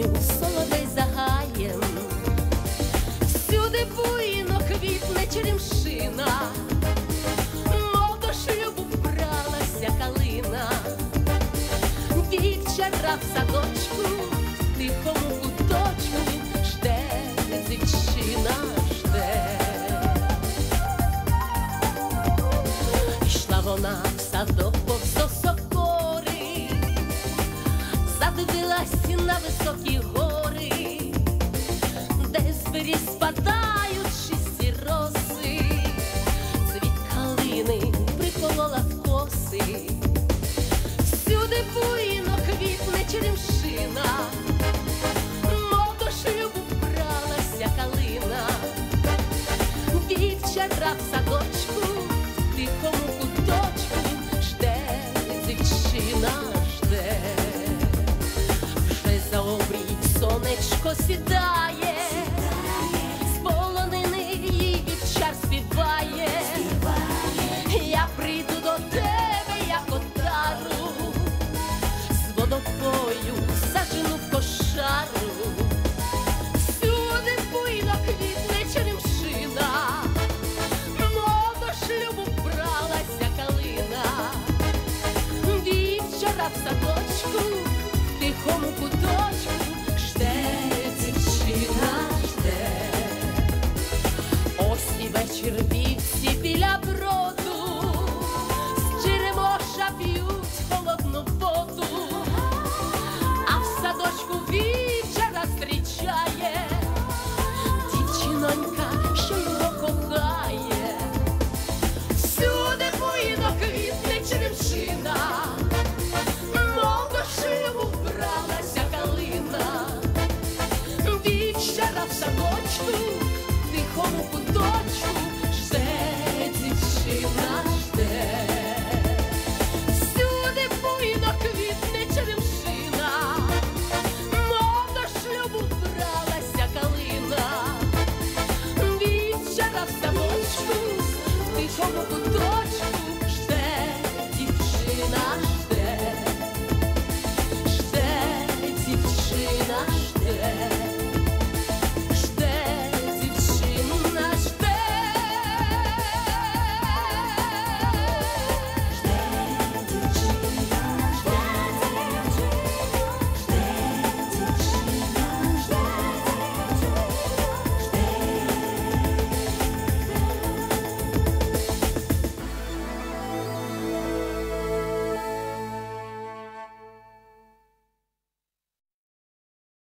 пісню соловей за всюди буйно квітне черемшина, мов до шлюбу вбралася калина, вівчара в садочку, в тихому куточку жде дівчина жде, йшла вона в садок. Задивилась на високі гори, де звірі спадають чисті роси, цвіт калини приколола коси, всюди буйно квітне черемшина, мов до шлюбу вбралася калина, дівчата в садочку, сонечко сідає,